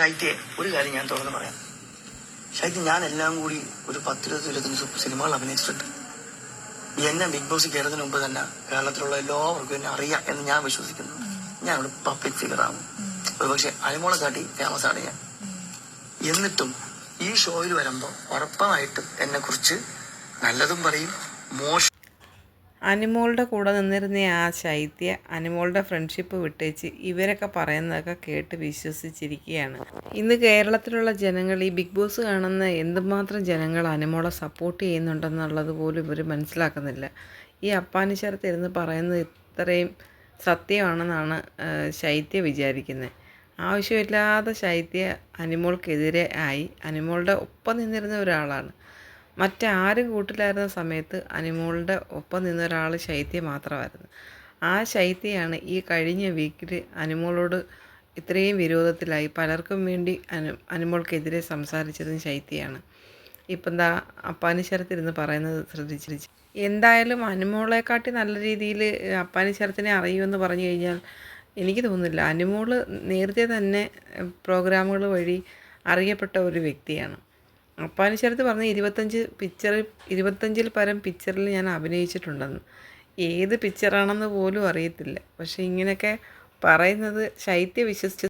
ഷൈത്യെ ഒരു കാര്യം ഞാൻ തുറന്ന് പറയാം. ഷൈത്യ ഞാൻ എല്ലാം കൂടി ഒരു പത്തിരുപത് ഇരുപത്തഞ്ച് സിനിമകൾ അഭിനയിച്ചിട്ടുണ്ട്. എന്നെ ബിഗ് ബോസ് കയറുന്നതിന് മുമ്പ് തന്നെ കേരളത്തിലുള്ള എല്ലാവർക്കും എന്നെ അറിയാം എന്ന് ഞാൻ വിശ്വസിക്കുന്നു. ഞാൻ ഒരു പബ്ലിക് ആവും ഒരുപക്ഷെ അലിമോളെ കാട്ടി ഫേമസ് ആണ് ഞാൻ. എന്നിട്ടും ഈ ഷോയിൽ വരുമ്പോൾ ഉറപ്പായിട്ടും എന്നെ കുറിച്ച് നല്ലതും പറയും മോശം അനിമോളുടെ കൂടെ നിന്നിരുന്ന ആ ശൈത്യ അനിമോളുടെ ഫ്രണ്ട്ഷിപ്പ് വിട്ടേച്ച് ഇവരൊക്കെ പറയുന്നതൊക്കെ കേട്ട് വിശ്വസിച്ചിരിക്കുകയാണ്. ഇന്ന് കേരളത്തിലുള്ള ജനങ്ങൾ ഈ ബിഗ് ബോസ് കാണുന്ന എന്തുമാത്രം ജനങ്ങൾ അനിമോളെ സപ്പോർട്ട് ചെയ്യുന്നുണ്ടെന്നുള്ളത് പോലും ഇവർ മനസ്സിലാക്കുന്നില്ല. ഈ അപ്പാനിശരത്തിരുന്ന് പറയുന്നത് ഇത്രയും സത്യമാണെന്നാണ് ശൈത്യ വിചാരിക്കുന്നത്. ആവശ്യമില്ലാതെ ശൈത്യ അനിമോൾക്കെതിരെ ആയി. അനിമോളുടെ ഒപ്പം നിന്നിരുന്ന ഒരാളാണ്. മറ്റാരും കൂട്ടിലായിരുന്ന സമയത്ത് അനുമോളുടെ ഒപ്പം നിന്ന ഒരാൾ ശൈത്യ മാത്രമായിരുന്നു. ആ ശൈത്യയാണ് ഈ കഴിഞ്ഞ വീക്കിൽ അനിമോളോട് ഇത്രയും വിരോധത്തിലായി പലർക്കും വേണ്ടി അനു അനുമോൾക്കെതിരെ സംസാരിച്ചതും ശൈത്യയാണ്. ഇപ്പം എന്താ അപ്പാനിശരത്തിരുന്ന് പറയുന്നത് ശ്രദ്ധിച്ചിരിച്ച്. എന്തായാലും അനുമോളെക്കാട്ടി നല്ല രീതിയിൽ അപ്പാനിശരത്തിനെ അറിയുമെന്ന് പറഞ്ഞു കഴിഞ്ഞാൽ എനിക്ക് തോന്നുന്നില്ല. അനുമോൾ നേരത്തെ തന്നെ പ്രോഗ്രാമുകൾ വഴി അറിയപ്പെട്ട ഒരു വ്യക്തിയാണ്. അപ്പാനിശരത്ത് പറഞ്ഞ ഇരുപത്തഞ്ച് പിക്ചറിൽ ഇരുപത്തഞ്ചിൽ പരം പിക്ചറിൽ ഞാൻ അഭിനയിച്ചിട്ടുണ്ടെന്ന്. ഏത് പിക്ചറാണെന്ന് പോലും അറിയത്തില്ല. പക്ഷേ ഇങ്ങനെയൊക്കെ പറയുന്നത് ശൈത്യ വിശ്വസിച്ച്